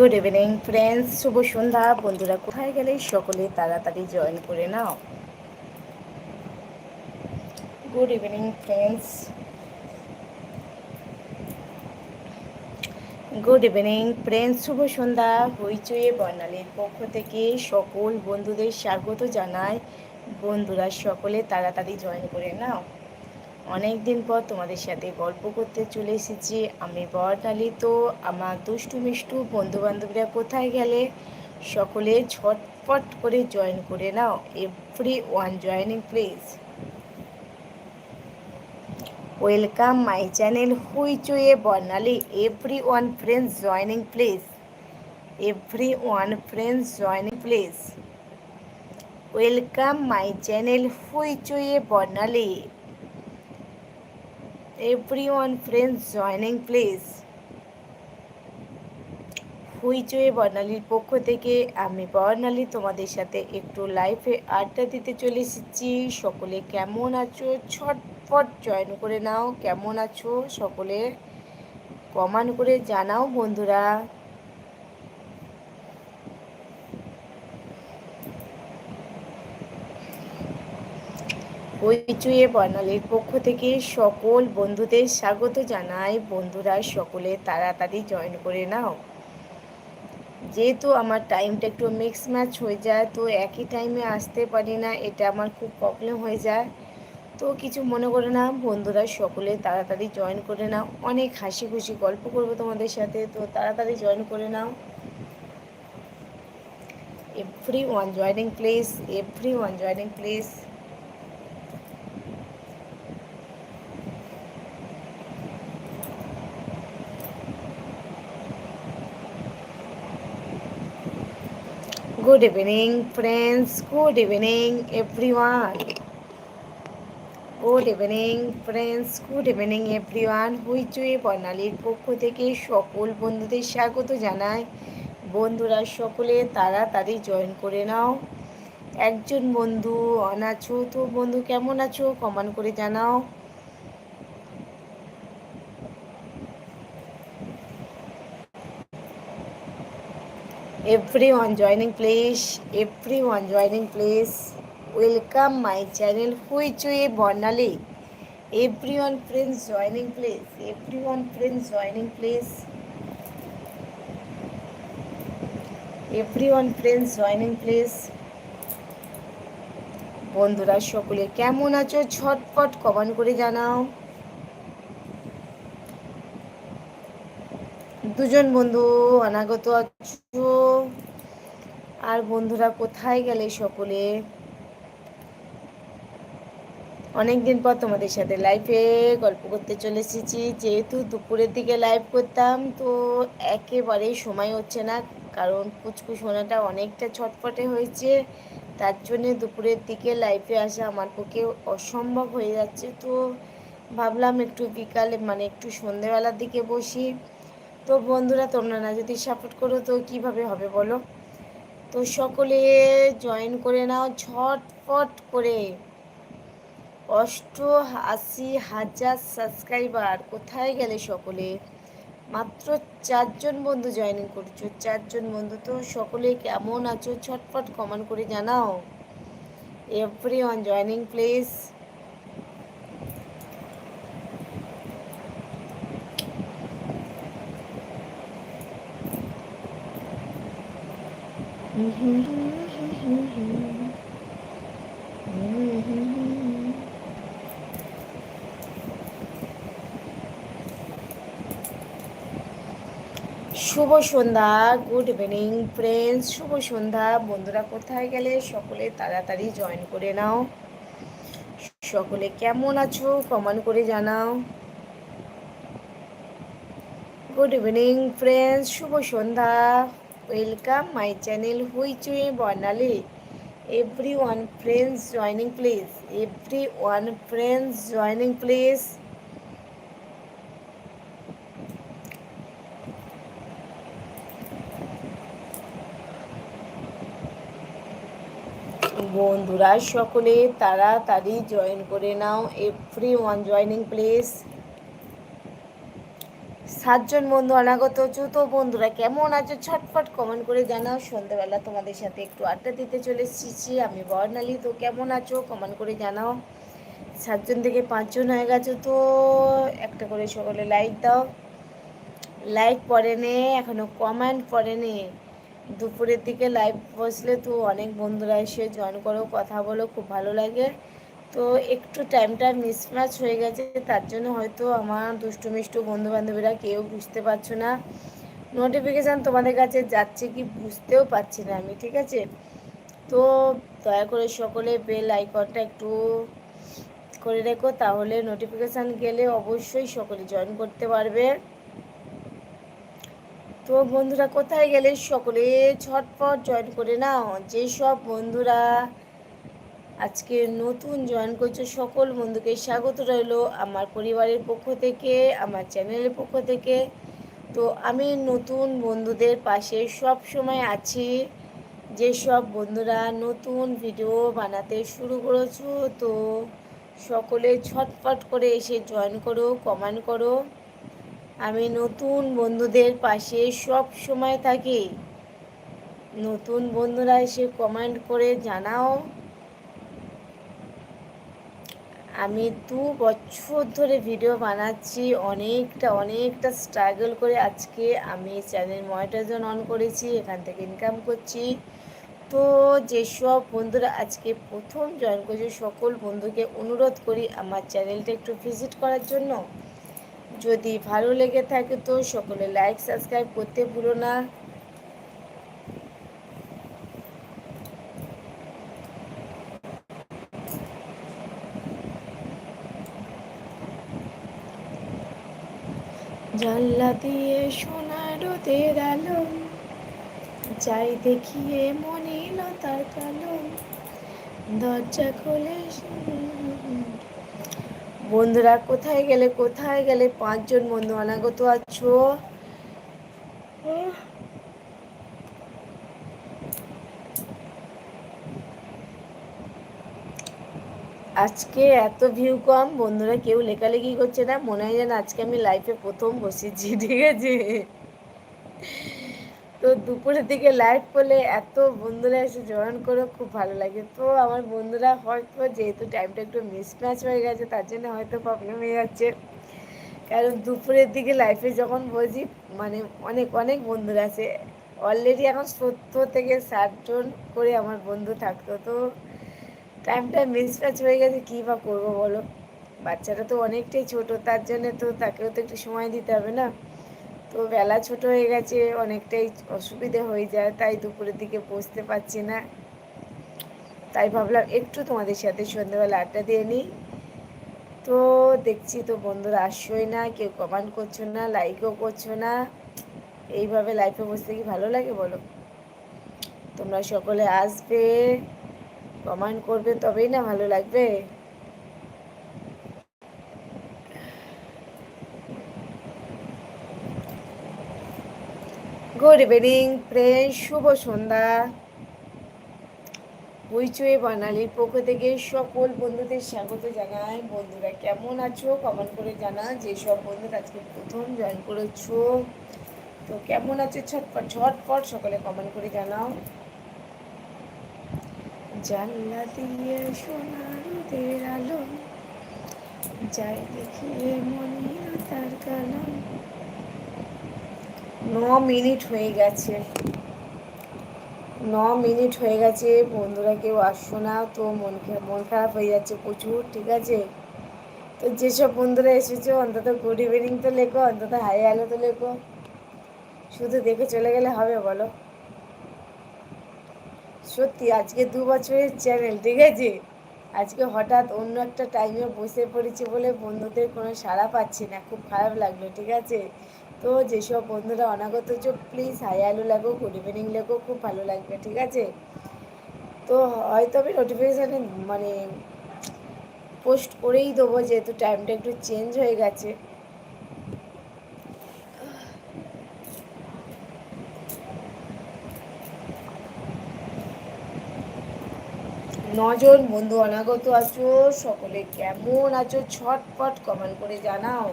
Good evening friends শুভ সন্ধ্যা। বন্ধুরা, কোথায় গেলে সকলে তাড়াতাড়ি জয়েন করে নাও? Good evening friends good evening friends শুভ সন্ধ্যা। হইচয়ে বর্ণালীর পক্ষ থেকে সকল বন্ধুদের স্বাগত জানায় বন্ধুরা, সকলে তাড়াতাড়ি জয়েন করে নাও। অনেক দিন পর তোমাদের সাথে গল্প করতে চলে এসেছি। আমি বর্ণালী তো আমার দুষ্টু মিষ্টু বন্ধুবান্ধবীরা কোথায় গেলে? সকলে ঝটপট করে জয়েন করে নাও। Everyone joining please welcome my channel Hui হুইচুয়ে Barnali everyone friends joining please everyone friends joining please welcome my channel Hui হুইচুয়ে Barnali everyone, friends, joining, please. হুইচুয়ে বর্ণালীর পক্ষ থেকে আমি বর্ণালী তোমাদের সাথে একটু লাইফে আড্ডা দিতে চলে এসেছি। সকলে কেমন আছো? ছটফট জয়েন করে নাও। কেমন আছো? সকলে কমান করে জানাও বন্ধুরা। হইচুয়ে বর্ণালীর পক্ষ থেকে সকল বন্ধুদের স্বাগত জানাই। বন্ধুরা, সকলে তাড়াতাড়ি জয়েন করে নাও। যেহেতু আমার টাইমটা একটু মিক্স ম্যাচ হয়ে যায়, তো একই টাইমে আসতে পারি না, এটা আমার খুব প্রবলেম হয়ে যায়। তো কিছু মনে করে না, বন্ধুরা, সকলে তাড়াতাড়ি জয়েন করে নাও। অনেক হাসি খুশি গল্প করব তোমাদের সাথে, তো তাড়াতাড়ি জয়েন করে নাও। Everyone joining please everyone joining please Good evening, friends. Good evening, everyone. Good evening friends good evening everyone হুইচুই বর্ণালীর পক্ষ থেকে সকল বন্ধুদের স্বাগত জানাই। বন্ধুরা সকলে তাড়াতাড়ি জয়েন করে নাও। একজন বন্ধু অনাছো তো বন্ধু কেমন আছো? কমান করে জানাও। Everyone joining please everyone joining please welcome my channel হুইচুয়ে Barnali everyone friends joining please everyone friends joining please everyone friends joining please বন্ধুরা সকলে কেমন আছো ঝটপট কমেন্ট করে জানাও দুজন বন্ধু, অনাগত আছো। আর বন্ধুরা কোথায় গেলে সকলে? অনেক দিন পর তোমাদের সাথে লাইফে গল্প করতে চলে এসেছি যেহেতু দুপুরের দিকে লাইভ করতাম, তো একেবারেই সময় হচ্ছে না, কারণ কুচকু সোনাটা অনেকটা ছটফটে হয়েছে। তার জন্যে দুপুরের দিকে লাইভে আসা আমার পক্ষে অসম্ভব হয়ে যাচ্ছে। তো ভাবলাম একটু বিকালে মানে একটু সন্ধেবেলার দিকে বসি। তো বন্ধুরা, তোমরা না যদি সাপোর্ট করো তো কীভাবে হবে বলো? তো সকলে জয়েন করে নাও ঝটপট করে। অষ্ট আশি হাজার সাবস্ক্রাইবার কোথায় গেলে সকলে? মাত্র চারজন বন্ধু জয়েনিং করছ, চারজন বন্ধু তো সকলে কেমন আছো? ছটপট কমেন্ট করে জানাও। এভরি ওয়ান জয়নিং প্লিজ শুভ সন্ধ্যা, গুড ইভিনিং ফ্রেন্ডস, শুভ সন্ধ্যা। বন্ধুরা কোথায় গেলে সকলে তাড়াতাড়ি জয়েন করে নাও। সকলে কেমন আছো কমেন্ট করে জানাও। গুড ইভিনিং ফ্রেন্ডস, শুভ সন্ধ্যা। Welcome my channel হুইচুয়ে Barnali everyone friends joining please everyone friends joining please বন্ধুরা, সকলে তাড়াতাড়ি জয়েন করে নাও। এভরি ওয়ান জয়নিং প্লিজ সাতজন বন্ধু, অনাগত চতুর্থ বন্ধুরা কেমন আছো? ছটফট কমেন্ট করে জানাও। সন্ধ্যেবেলা তোমাদের সাথে একটু আড্ডা দিতে চলে এসেছি। আমি বর্ণালী, তো কেমন আছো? কমেন্ট করে জানাও। সাতজন থেকে পাঁচজন হয়ে গেছো, তো একটা করে সকলে লাইক দাও। লাইক পরে নে, এখনও কমেন্ট পরে নে। দুপুরের দিকে লাইভ বসলে তো অনেক বন্ধুরা এসে জয়েন করো, কথা বলো, খুব ভালো লাগে। তো একটু টাইমটা মিসম্যাচ হয়ে গেছে, তার জন্য হয়তো আমার দুষ্টু মিষ্টু বন্ধুবান্ধবীরা কেউ বুঝতে পারছ না। নোটিফিকেশান তোমাদের কাছে যাচ্ছে কি বুঝতেও পারছি না আমি, ঠিক আছে? তো দয়া করে সকলে বেল আইকনটা একটু করে রেখো, তাহলে নোটিফিকেশান গেলে অবশ্যই সকলে জয়েন করতে পারবে। তো বন্ধুরা, কোথায় গেলে সকলে ছটপট জয়েন করে নাও? যেসব বন্ধুরা আজকে নতুন জয়েন করছে সকল বন্ধুকে। স্বাগত রইল আমার পরিবারের পক্ষ থেকে, আমার চ্যানেলের পক্ষ থেকে। তো আমি নতুন বন্ধুদের পাশে সব সময় আছি যেসব বন্ধুরা নতুন ভিডিও বানাতে শুরু করেছ, তো সকলে ছটপট করে এসে জয়েন করো কমেন্ট করো। আমি নতুন বন্ধুদের পাশে সব সময় থাকি। নতুন বন্ধুরা এসে কমেন্ট করে জানাও। আমি দু বছর ধরে ভিডিও বানাচ্ছি, অনেকটা অনেকটা স্ট্রাগল করে আজকে আমি চ্যানেল মনিটাইজন অন করেছি, এখান থেকে ইনকাম করছি। তো যেসব বন্ধুরা আজকে প্রথম জয়েন করছে, সকল বন্ধুকে অনুরোধ করি আমার চ্যানেলটা একটু ভিজিট করার জন্য। যদি ভালো লেগে থাকে তো সকলে লাইক সাবস্ক্রাইব করতে ভুলো না। জানলা দিয়ে সোনার রোদের আলো, যাই দেখিয়ে মনে লতার কালো। দরজা খোলে বন্ধুরা, কোথায় গেলে কোথায় গেলে পাঁচজন বন্ধু অনাগত আছো? আজকে এত ভিউ কম। বন্ধুরা, কেউ লেখালেখি করছে না। মনে হয় যেন আজকে আমি লাইফে প্রথম বসেছি, ঠিক আছে? তো দুপুরের দিকে লাইভ করলে এত বন্ধুরা এসে জয়েন করে, খুব ভালো লাগে। তো আমার বন্ধুরা হয়তো যেহেতু টাইমটা একটু মিসম্যাচ হয়ে গেছে, তার জন্য হয়তো প্রবলেম হয়ে যাচ্ছে। কারণ দুপুরের দিকে লাইফে যখন বসি মানে অনেক অনেক বন্ধুরা আছে। অলরেডি এখন সত্তর থেকে ষাটজন করে আমার বন্ধু থাকতো। তো টাইমটা মিস মিসম্যাচ হয়ে গেছে, কী বা করব বলো? বাচ্চাটা তো অনেকটাই ছোট, তার জন্য তো তাকেও তো একটু সময় দিতে হবে না? তো বেলা ছোট হয়ে গেছে, অনেকটাই অসুবিধে হয়ে যায়, তাই দুপুরের দিকে বসতে পারছি না। তাই ভাবলাম একটু তোমাদের সাথে সন্ধ্যেবেলা আড্ডা দিয়ে নিই। তো দেখছি তো বন্ধুরা আসছোই না, কেউ কমেন্ট করছ না লাইকও করছ না। এইভাবে লাইফে বসতে কি ভালো লাগে বলো? তোমরা সকলে আসবে। কমেন্ট করবে তবেই না ভালো লাগবে। গুড ইভিনিং ফ্রেন্ড শুভ সন্ধ্যা। হইচই বানালির পক্ষ থেকে সকল বন্ধুদের স্বাগত জানাই। বন্ধুরা, কেমন আছো? কমেন্ট করে জানা যেসব বন্ধুরা আজকে প্রথম জয়েন করেছ। তো কেমন আছে? ছটপট ঝটপট সকলে কমেন্ট করে জানাও। জানলা দিয়ে সোনার আলো, যাই দেখিয়ে মনে তার কালো। ন মিনিট হয়ে গেছে। ন মিনিট হয়ে গেছে, বন্ধুরা কেউ আসছো না, তো মন মন খারাপ হয়ে যাচ্ছে প্রচুর, ঠিক আছে? তো যেসব বন্ধুরা এসেছ, অন্তত গুড ইভিনিং তো লেখো, অন্তত হাই হ্যালো তো লেখো। শুধু দেখে চলে গেলে হবে, বলো। সত্যি, আজকে দু বছরের চ্যানেল ঠিক আছে? আজকে হঠাৎ অন্য একটা টাইমে বসে পড়েছি বলে বন্ধুদের কোনো সাড়া পাচ্ছি না, খুব খারাপ লাগল, ঠিক আছে? তো যেসব বন্ধুরা অনাগত চোখ প্লিজ হাই আলু লাগো গুড ইভিনিং লেগো, খুব ভালো লাগবে, ঠিক আছে? তো হয়তো আমি নোটিফিকেশানে মানে পোস্ট করেই দেবো, যেহেতু টাইমটা একটু চেঞ্জ হয়ে গেছে। নজন বন্ধু অনাগত আছো, সকলে কেমন আছো ছটপট কমেন্ট করে জানাও।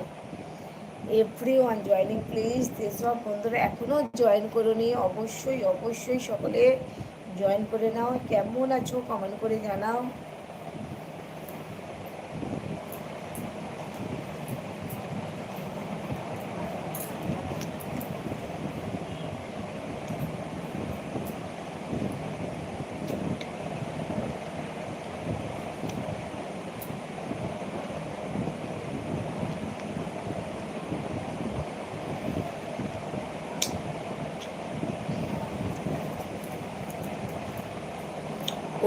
এভরি ওয়ান জয়নিং প্লিজ যেসব বন্ধুরা এখনও জয়েন করো নি অবশ্যই অবশ্যই সকলে জয়েন করে নাও। কেমন আছো কমেন্ট করে জানাও।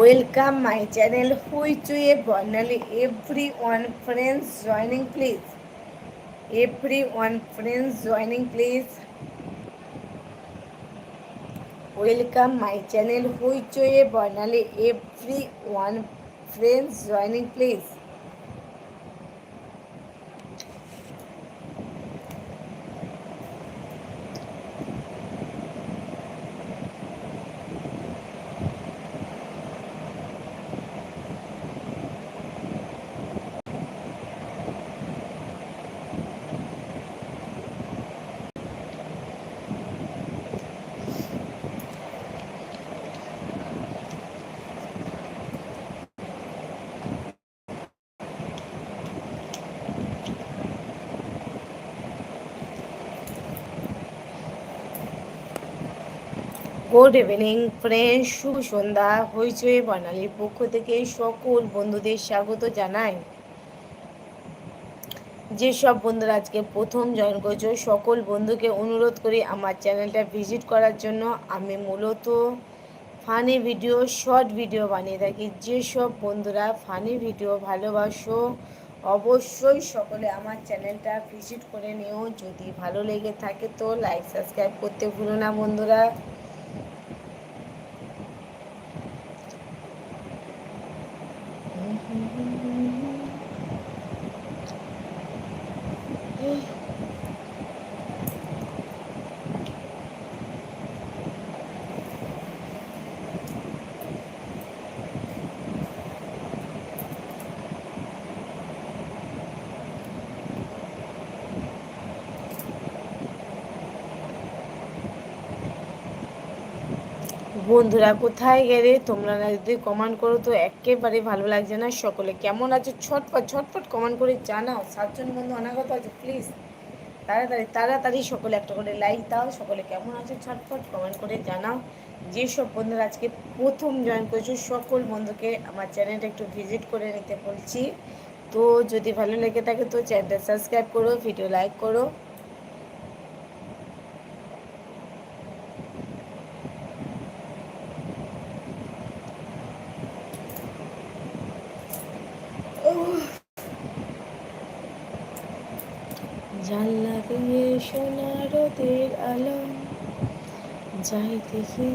Welcome my channel which a Barnali every one friends joining please every one friends joining please welcome my channel which a Barnali every one friends joining please good evening friend শুভ সন্ধ্যা হইচই বানালির পক্ষ থেকে সকল বন্ধুদের স্বাগত জানাই। যেসব বন্ধুরা আজকে প্রথম জয়েন করছ, সকল বন্ধুকে অনুরোধ করি আমার চ্যানেলটা ভিজিট করার জন্য আমি মূলত ফানি ভিডিও, শর্ট ভিডিও বানিয়ে থাকি। যেসব বন্ধুরা ফানি ভিডিও ভালোবাসো, অবশ্যই সকলে আমার চ্যানেলটা ভিজিট করে নিও। যদি ভালো লেগে থাকে তো লাইক, সাবস্ক্রাইব করতে ভুলো না বন্ধুরা। বন্ধুরা, কোথায় গেলে তোমরা না যদি কমেন্ট করো তো একেবারে ভালো লাগছে না। সকলে কেমন আছো? ছটপট ছটপট কমেন্ট করে জানাও। সাতজন বন্ধু অনাগত আছে প্লিজ তাড়াতাড়ি তাড়াতাড়ি সকলে একটা করে লাইক দাও। সকলে কেমন আছে? ছটপট কমেন্ট করে জানাও। যেসব বন্ধুরা আজকে প্রথম জয়েন করেছ, সকল বন্ধুকে আমার চ্যানেলটা একটু ভিজিট করে নিতে বলছি। তো যদি ভালো লেগে থাকে তো চ্যানেলটা সাবস্ক্রাইব করো ভিডিও লাইক করো জানলা দিয়ে সোনা আলো যাই দেখি।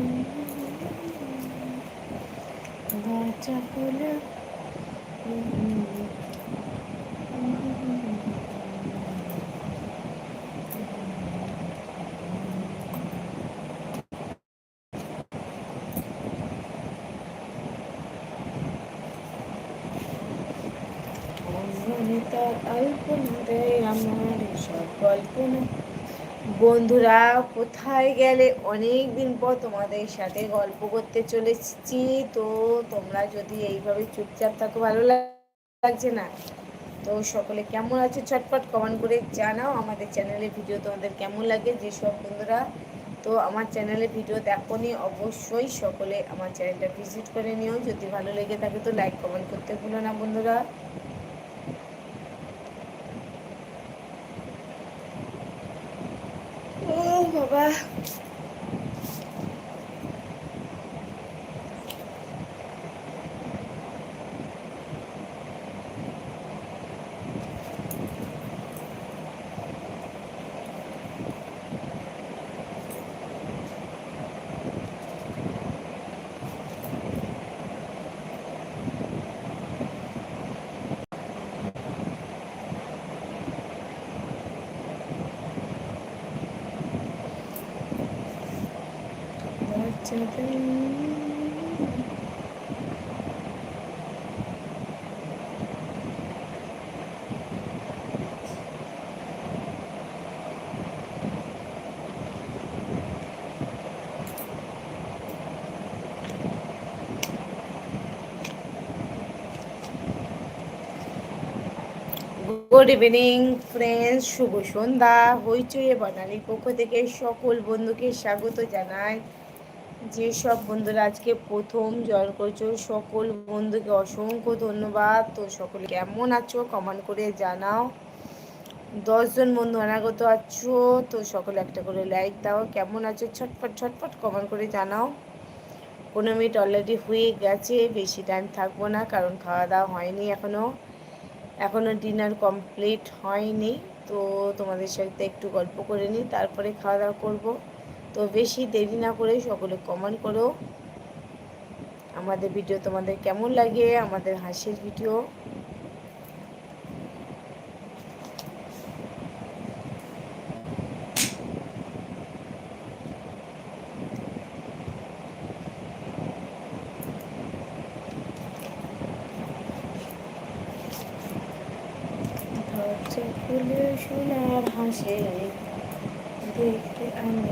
বাচ্চা হলো তার আলপনা দেয় আমার সব কল্পনা বন্ধুরা, কোথায় গেলে অনেক দিন পর তোমাদের সাথে গল্প করতে চলেছি? তো তোমরা যদি এইভাবে চুপচাপ থাকো, ভালো লাগছে না? তো সকলে কেমন আছে? ছটপট কমেন্ট করে জানাও। আমাদের চ্যানেলে ভিডিও তোমাদের কেমন লাগে? যেসব বন্ধুরা, তো আমার চ্যানেলে ভিডিও দেখো অবশ্যই সকলে আমার চ্যানেলটা ভিজিট করে নিও। যদি ভালো লেগে থাকে তো লাইক কমেন্ট করতে ভুলো না বন্ধুরা। 好。গুড ইভিনিং ফ্রেন্ডস শুভ সন্ধ্যা হইচইয়ে বানানির পক্ষ থেকে সকল বন্ধুকে স্বাগত জানাই যে সব বন্ধুরা আজকে প্রথম জয়েন করছ, সকল বন্ধুকে অসংখ্য ধন্যবাদ। তো সকলে কেমন আছো কমেন্ট করে জানাও। দশজন বন্ধু অনাগত আছো, তো সকলে একটা করে লাইক দাও। কেমন আছো ছটফট ছটফট কমেন্ট করে জানাও। পনেরো মিনিট অলরেডি হয়ে গেছে, বেশি টাইম থাকব না, কারণ খাওয়া দাওয়া হয়নি এখনও এখনও ডিনার কমপ্লিট হয়নি, তো তোমাদের সাথে একটু গল্প করে নিই, তারপরে খাওয়া দাওয়া করব। তো বেশি দেরি না করে সকলে কমেন্ট করো। আমাদের ভিডিও তোমাদের কেমন লাগে? আমাদের হাসির ভিডিও সোনার হাসে দেখতে আমি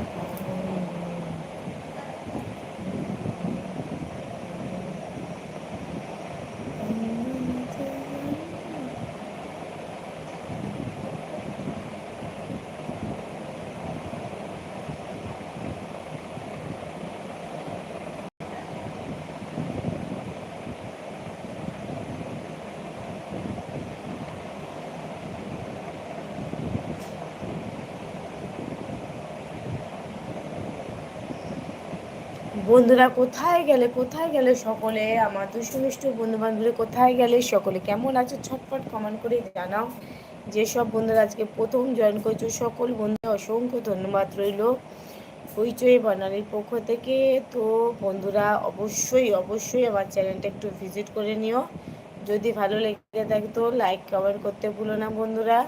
বন্ধুরা, কোথায় গেলে কোথায় গেলে সকলে, আমার দুষ্টু বন্ধু বান্ধবী কোথায় গেলে সকলে কেমন আছে ছটফট কমেন্ট করে জানাও। যেসব বন্ধুরা আজকে প্রথম জয়েন করছ, সকল বন্ধু অসংখ্য ধন্যবাদ রইল। হইচই বানালির পক্ষ থেকে, তো বন্ধুরা, অবশ্যই অবশ্যই আমার চ্যানেলটা একটু ভিজিট করে নিও। যদি ভালো লেগে থাকে তো লাইক কমেন্ট করতে ভুলো না বন্ধুরা।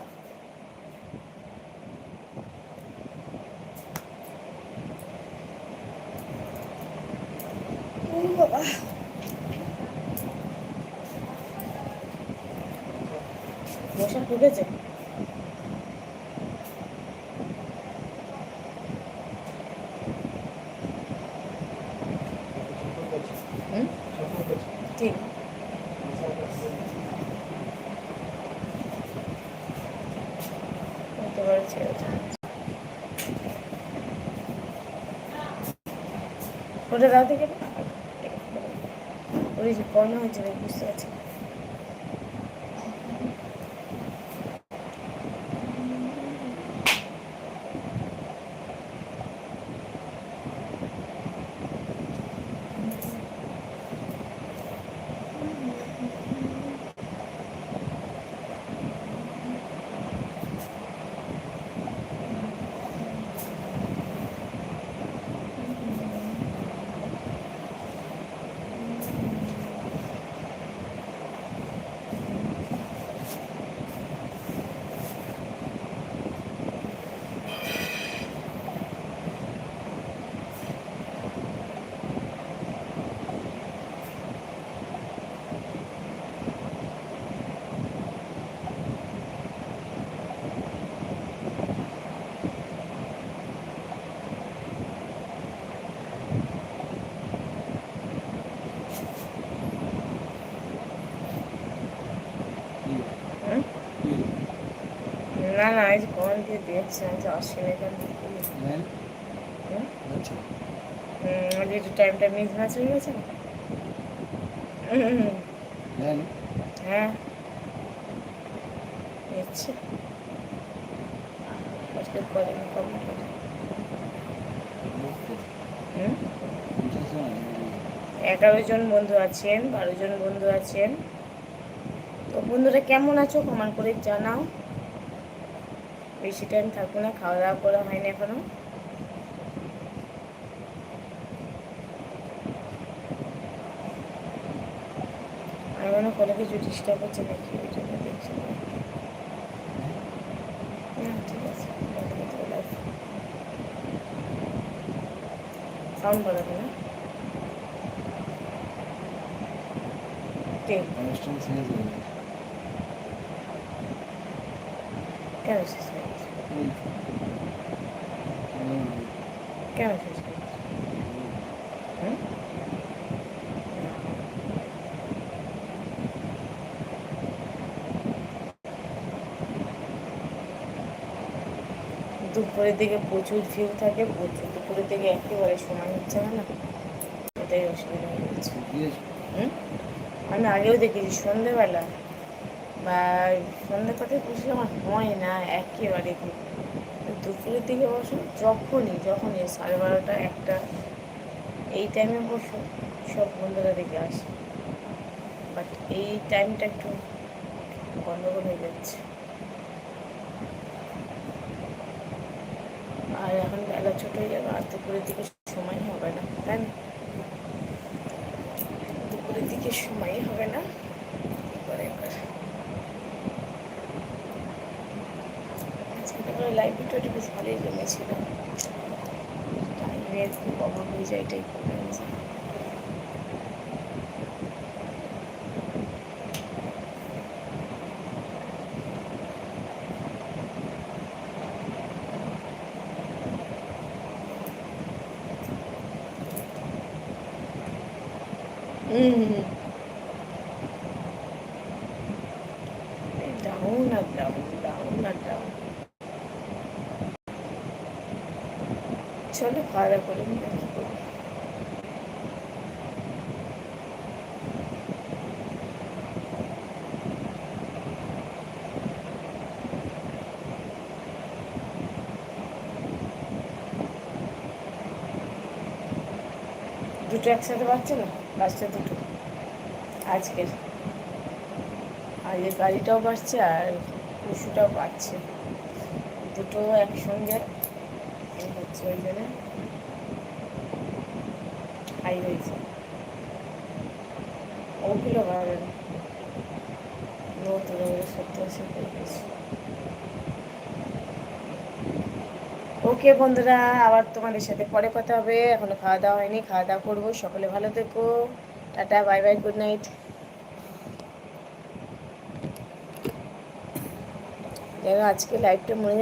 বাবা মশা ঢুকেছে ঠিক। ওটা দাও থেকে যে কর্ণ হয়েছে বুঝতে পারছি। না না যে কমেন্ট দিয়ে যে অসীম এখান থেকে হুম? একটু টাইমটা মিস ম্যাচ হয়ে গেছে। হ্যাঁ। ইচ্ছে আজকে করেনি কমেন্ট এগারো জন বন্ধু আছেন বারো জন বন্ধু আছেন। তো বন্ধুরা কেমন আছো? কমেন্ট করে জানাও। বেশি টাইম থাকব না খাওয়া দাওয়া করা হয়নি এখনও। আমি মনে করে কিছু ডিস্টার্ব হচ্ছে নাকি ওই জন্য দেখছি না। ঠিক আছে সাউন্ড বাড়াবে না? ঠিক। কেন শেষ হয়ে কেন শেষ করি দুপুরের দিকে প্রচুর ভিউ থাকে, প্রচুর দুপুরের দিকে একেবারে সময় হচ্ছে না না, এটাই অসুবিধা হয়ে যাচ্ছে। আমি আগেও দেখেছি সন্ধেবেলা, বা সন্ধে কথা বুঝলাম আমার হয় না, একেবারে ভিড়। দুপুরের দিকে বসো যখনই যখনই সাড়ে বারোটা, একটা, এই টাইমে বসো সব বন্ধুরা দেখে আসে। বাট এই টাইমটা একটু গন্ডগোল হয়ে যাচ্ছে। আর এখন বেলা ছোট হয়ে যাবে, আর দুপুরের দিকে সময় হবে না, তাই না? দুপুরের দিকে সময় হবে না এবার এবার আজকে লাইভ ভিডিওটা বেশ ভালোই জমেছিল টাইমের খুব অভাব হয়ে যায় এটাই প্রবলেম হুম ডাউন আর ডাউন ডাউন আর ডাউন চলো খাওয়া দাওয়া করে নিই আর কি করব দুটো একসাথে পাচ্ছে না? বাচ্চা দুটো। আজকের। আর গাড়িটাও বাড়ছে আর পশুটাও বাড়ছে দুটো একসঙ্গে। হচ্ছে ওই জন্য। হাই হয়েছে। ওগুলো বাড়বে না নতুন সত্যি সত্যি ওকে বন্ধুরা, আবার তোমাদের সাথে পরে কথা হবে। এখনও খাওয়া দাওয়া হয়নি, খাওয়া দাওয়া করব। সকলে ভালো থেকো। Tata, bye bye, good night. দেখো, আজকে লাইভটা মনে